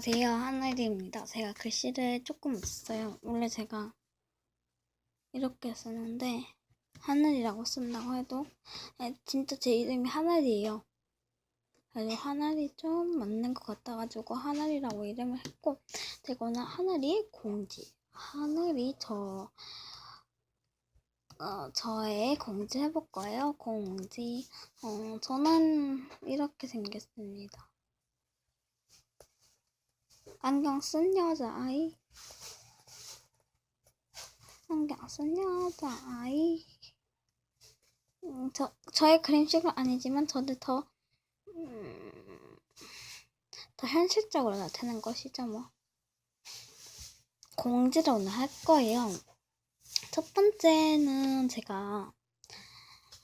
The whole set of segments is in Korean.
안녕하세요. 하늘이입니다. 제가 글씨를 조금 썼어요. 원래 제가 이렇게 쓰는데 하늘이라고 쓴다고 해도 아, 진짜 제 이름이 하늘이에요. 그래서 하늘이 좀 맞는 것 같아가지고 하늘이라고 이름을 했고 되거나 하늘이 공지. 하늘이 저 어, 저의 공지 해볼 거예요. 공지. 어, 저는 이렇게 생겼습니다. 안경 쓴 여자아이. 안경 쓴 여자아이. 음, 저, 저의 그림식은 아니지만 저도 더, 음, 더 현실적으로 나타낸 것이죠 뭐. 공지를 오늘 할 거예요. 첫 번째는 제가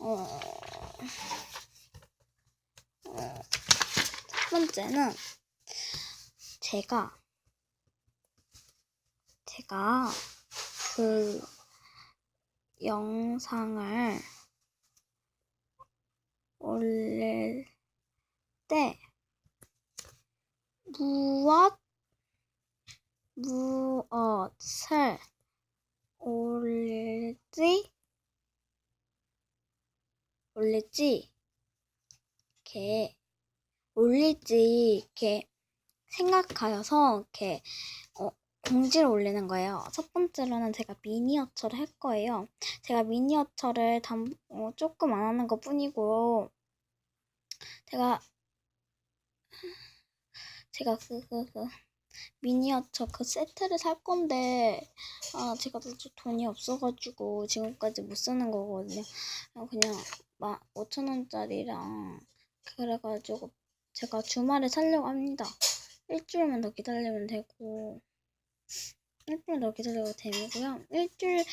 어, 어, 첫 번째는 제가 제가 그 영상을 올릴 때 무엇 무엇을 올릴지 올릴지 이렇게 올릴지 이렇게 생각하여서 이렇게 어, 공지를 올리는 거예요. 첫 번째로는 제가 미니어처를 할 거예요. 제가 미니어처를 단, 어, 조금 안 하는 것 뿐이고 제가 제가 그, 그, 그 미니어처 그 세트를 살 건데 아 제가 진짜 돈이 없어가지고 지금까지 못 사는 거거든요. 어, 그냥 막 5천 원짜리랑 그래가지고 제가 주말에 살려고 합니다. 일주일만 더 기다리면 되고 일주일 더 기다려도 되고요. 일주일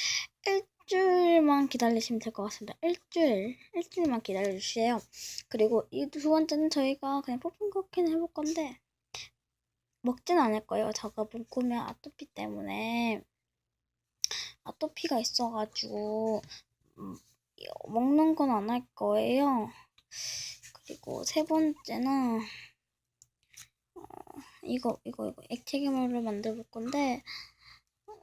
일주일만 기다리시면 될 것 같습니다. 일주일 일주일만 기다려 주세요. 그리고 이 두 번째는 저희가 그냥 뽑은 쿠키는 해볼 건데 먹진 않을 거예요. 제가 묶으면 아토피 때문에 아토피가 있어가지고 음, 먹는 건 안 할 거예요. 그리고 세 번째는 어, 이거 이거 이거 액체 괴물을 만들 볼 건데 어,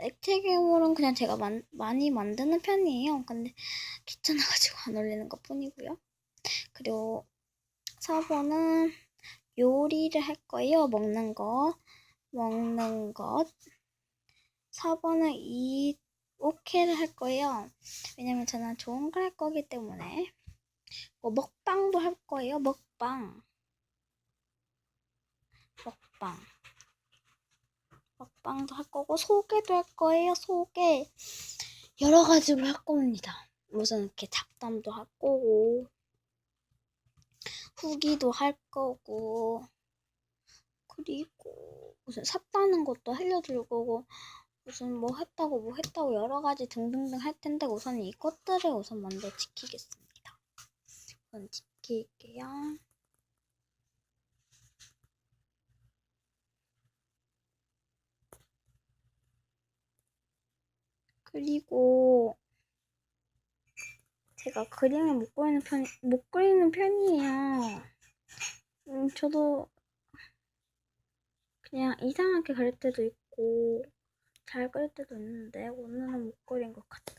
액체 괴물은 그냥 제가 만, 많이 만드는 편이에요. 근데 귀찮아가지고 안 올리는 것 뿐이고요. 그리고 4번은 요리를 할 거예요. 먹는 거. 먹는 것. 4번은 이 오케이를 할 거예요. 왜냐면 저는 좋은 걸 할 거기 때문에. 뭐 먹방도 할 거예요. 먹방. 먹방. 먹방도 할 거고 소개도 할 거예요. 소개. 여러 가지로 할 겁니다. 우선 이렇게 잡담도 할 거고 후기도 할 거고 그리고 무슨 샀다는 것도 알려줄 거고 무슨 뭐 했다고 뭐 했다고 여러 가지 등등등 할 텐데 우선 이것들을 우선 먼저 지키겠습니다. 우선 지킬게요. 그리고 제가 그림을 못 그리는 편, 못 그리는 편이에요. 음, 저도 그냥 이상하게 그릴 때도 있고, 잘 그릴 때도 있는데, 오늘은 못 그린 것 같아요.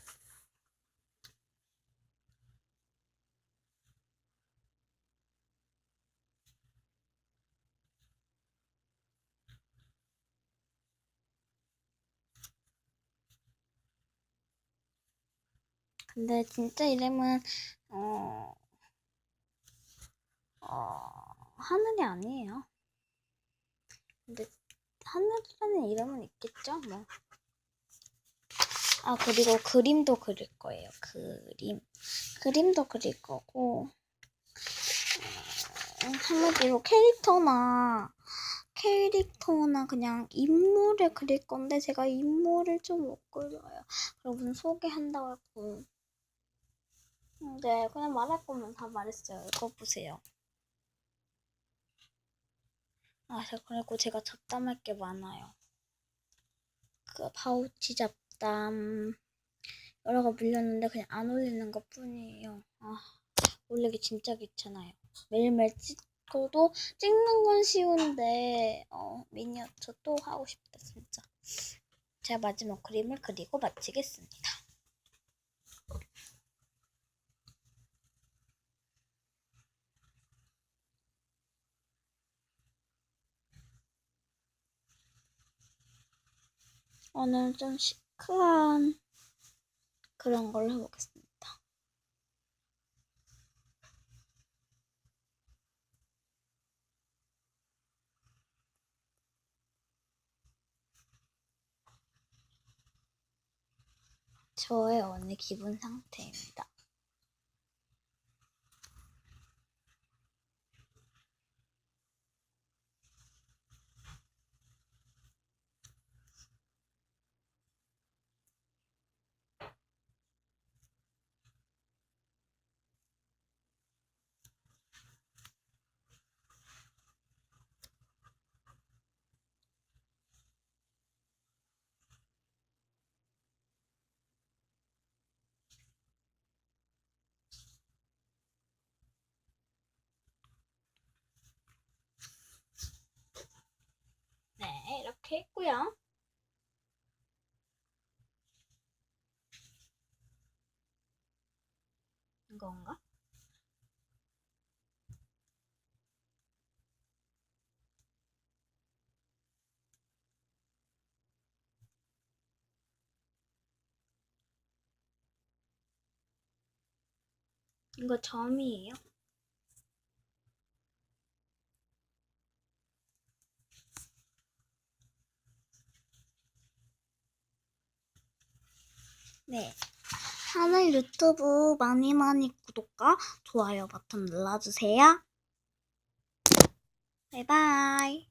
근데 진짜 이름은 어, 어 하늘이 아니에요. 근데 하늘이라는 이름은 있겠죠, 뭐. 아 그리고 그림도 그릴 거예요. 그림, 그림도 그릴 거고 어, 한마디로 캐릭터나 캐릭터나 그냥 인물을 그릴 건데 제가 인물을 좀 못 그려요. 여러분 소개한다고 했고 네, 그냥 말할 거면 다 말했어요. 이거 보세요. 아, 자, 그리고 제가 잡담할 게 많아요. 그 파우치 잡담 여러 가 물렸는데 그냥 안 올리는 것 뿐이에요. 아, 올리기 진짜 귀찮아요. 매일매일 찢, 그래도 찍는 건 쉬운데 어, 미니어처 또 하고 싶다 진짜. 제가 마지막 그림을 그리고 마치겠습니다. 오늘 좀 시크한 그런 걸로 해보겠습니다. 저의 오늘 기분 상태입니다. 네, 이렇게 했고요. 이건가? 이거 점이에요. 네. 하늘 유튜브 많이 많이 구독과 좋아요 버튼 눌러주세요. 바이바이.